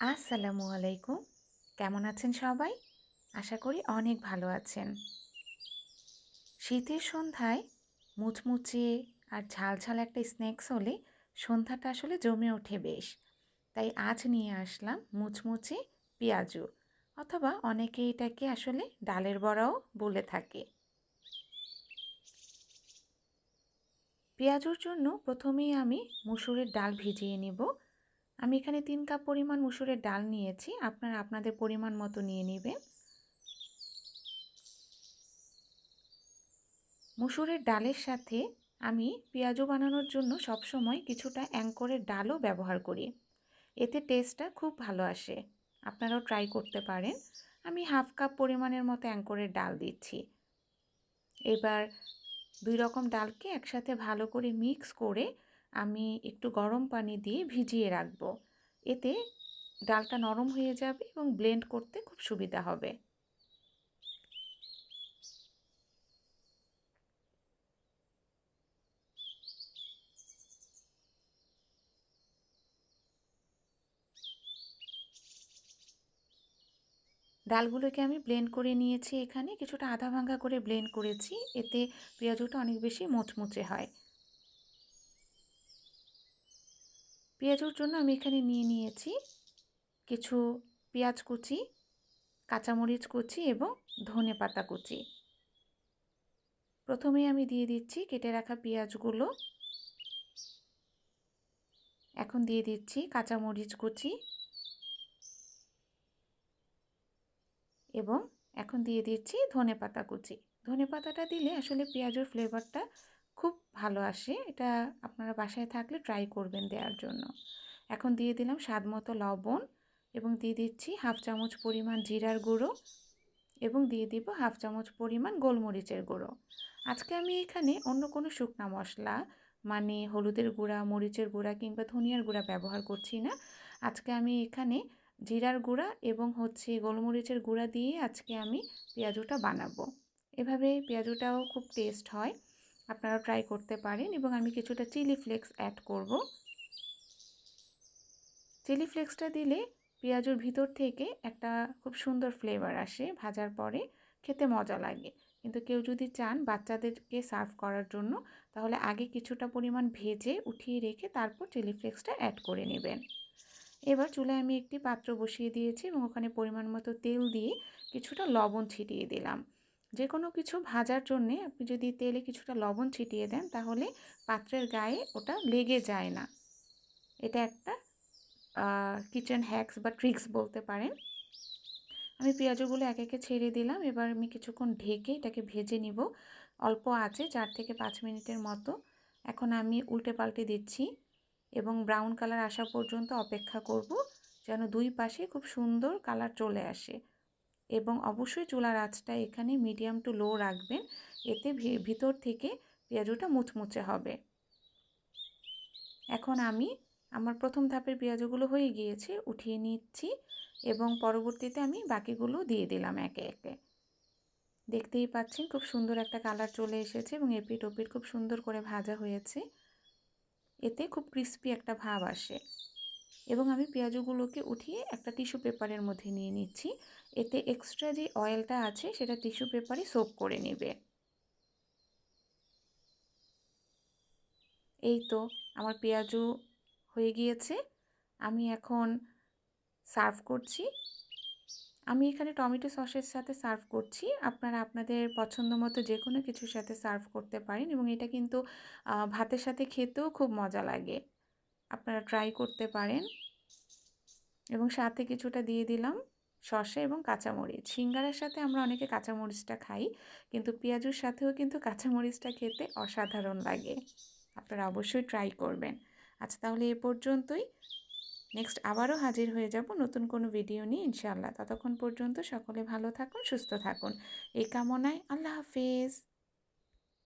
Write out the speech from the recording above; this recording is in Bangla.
আসসালামু আলাইকুম। কেমন আছেন সবাই? আশা করি অনেক ভালো আছেন। শীতের সন্ধ্যায় মুচমুচে আর ঝালঝাল একটা স্ন্যাক্স হলে সন্ধ্যাটা আসলে জমে ওঠে বেশ। তাই আজ নিয়ে আসলাম মুচমুচে পেঁয়াজু অথবা অনেকে এটাকে আসলে ডালের বড়াও বলে থাকে। পেঁয়াজুর জন্য প্রথমেই আমি মুসুরের ডাল ভিজিয়ে নিব। আমি এখানে তিন কাপ পরিমাণ মুসুরের ডাল নিয়েছি। আপনারা আপনাদের পরিমাণ মতো নিয়ে নেবেন। মুসুরের ডালের সাথে আমি পেঁয়াজও বানানোর জন্য সবসময় কিছুটা অ্যাঙ্করের ডালও ব্যবহার করি। এতে টেস্টটা খুব ভালো আসে। আপনারাও ট্রাই করতে পারেন। আমি হাফ কাপ পরিমাণের মতো অ্যাঙ্করের ডাল দিচ্ছি। এবার দুই রকম ডালকে একসাথে ভালো করে মিক্স করে আমি একটু গরম পানি দিয়ে ভিজিয়ে রাখব। এতে ডালটা নরম হয়ে যাবে এবং ব্লেন্ড করতে খুব সুবিধা হবে। ডালগুলোকে আমি ব্লেন্ড করে নিয়েছি এখানে। কিছুটা আধা ভাঙ্গা করে ব্লেন্ড করেছি। এতে পেঁয়াজুটা অনেক বেশি মোচমুচে হয়। পেঁয়াজুর জন্য আমি এখানে নিয়ে নিয়েছি কিছু পেঁয়াজ কুচি, কাঁচামরিচ কুচি এবং ধনে পাতা কুচি। প্রথমে আমি দিয়ে দিচ্ছি কেটে রাখা পেঁয়াজগুলো। এখন দিয়ে দিচ্ছি কাঁচামরিচ কুচি এবং এখন দিয়ে দিচ্ছি ধনে পাতা কুচি। ধনে পাতাটা দিলে আসলে পেঁয়াজের ফ্লেভারটা খুব ভালো আসে। এটা আপনারা বাসায় থাকলে ট্রাই করবেন দেওয়ার জন্য। এখন দিয়ে দিলাম স্বাদ মতো লবণ এবং দিয়ে দিচ্ছি হাফ চামচ পরিমাণ জিরার গুঁড়ো এবং দিয়ে দিব হাফ চামচ পরিমাণ গোলমরিচের গুঁড়ো। আজকে আমি এখানে অন্য কোনো শুকনা মশলা মানে হলুদের গুঁড়া, মরিচের গুঁড়া কিংবা ধনিয়ার গুঁড়া ব্যবহার করছি না। আজকে আমি এখানে জিরার গুঁড়া এবং হচ্ছে গোলমরিচের গুঁড়া দিয়ে আজকে আমি পেঁয়াজুটা বানাবো। এভাবে পেঁয়াজুটাও খুব টেস্ট হয়। আপনারা ট্রাই করতে পারেন এবং আমি কিছুটা চিলি ফ্লেক্স অ্যাড করব। চিলি ফ্লেক্সটা দিলে পেঁয়াজুর ভিতর থেকে একটা খুব সুন্দর ফ্লেভার আসে ভাজার পরে, খেতে মজা লাগে। কিন্তু কেউ যদি চান বাচ্চাদেরকে সার্ভ করার জন্য, তাহলে আগে কিছুটা পরিমাণ ভেজে উঠিয়ে রেখে তারপর চিলি ফ্লেক্সটা অ্যাড করে নেবেন। এবার চুলায় আমি একটি পাত্র বসিয়ে দিয়েছি এবং ওখানে পরিমাণ মতো তেল দিয়ে কিছুটা লবণ ছিটিয়ে দিলাম। যে কোনো কিছু ভাজার জন্যে আপনি যদি তেলে কিছুটা লবণ ছিটিয়ে দেন, তাহলে পাত্রের গায়ে ওটা লেগে যায় না। এটা একটা কিচেন হ্যাক্স বা ট্রিক্স বলতে পারেন। আমি পেঁয়াজগুলো এক একে ছেড়ে দিলাম, এবার আমি কিছুক্ষণ ঢেকে এটাকে ভেজে নিব। অল্প আছে, চার থেকে পাঁচ মিনিটের মতো। এখন আমি উল্টে পাল্টে দিচ্ছি এবং ব্রাউন কালার আসা পর্যন্ত অপেক্ষা করব যেন দুই পাশে খুব সুন্দর কালার চলে আসে। এবং অবশ্যই চুলার আঁচটা এখানে মিডিয়াম টু লো রাখবেন। এতে ভিতর থেকে পেঁয়াজুটা মুচমুচে হবে। এখন আমি আমার প্রথম ধাপের পেঁয়াজগুলো হয়ে গিয়েছে উঠিয়ে নিচ্ছি এবং পরবর্তীতে আমি বাকিগুলো দিয়ে দিলাম একে একে। দেখতেই পাচ্ছেন খুব সুন্দর একটা কালার চলে এসেছে এবং এপিট ওপিট খুব সুন্দর করে ভাজা হয়েছে। এতে খুব ক্রিস্পি একটা ভাব আসে। এবং আমি পেঁয়াজগুলোকে উঠিয়ে একটা টিস্যু পেপারের মধ্যে নিয়ে নিচ্ছি। এতে এক্সট্রা যে অয়েলটা আছে, সেটা টিস্যু পেপারে সোপ করে নেবে। এই তো আমার পেঁয়াজু হয়ে গিয়েছে। আমি এখন সার্ভ করছি। আমি এখানে টমেটো সসের সাথে সার্ভ করছি। আপনারা আপনাদের পছন্দ মতো যে কোনো কিছুর সাথে সার্ভ করতে পারেন এবং এটা কিন্তু ভাতের সাথে খেতেও খুব মজা লাগে। আপনারা ট্রাই করতে পারেন। এবং সাথে কিছুটা দিয়ে দিলাম শসা এবং কাঁচামরিচ। সিঙ্গারের সাথে আমরা অনেকে কাঁচামরিচটা খাই, কিন্তু পেঁয়াজুর সাথেও কিন্তু কাঁচামরিচটা খেতে অসাধারণ লাগে। আপনারা অবশ্যই ট্রাই করবেন। আচ্ছা তাহলে এ পর্যন্তই। নেক্সট আবারও হাজির হয়ে যাব নতুন কোনো ভিডিও নিয়ে, ইনশাআল্লাহ। ততক্ষণ পর্যন্ত সকলে ভালো থাকুন, সুস্থ থাকুন। এই কামনায় আল্লাহ হাফেজ।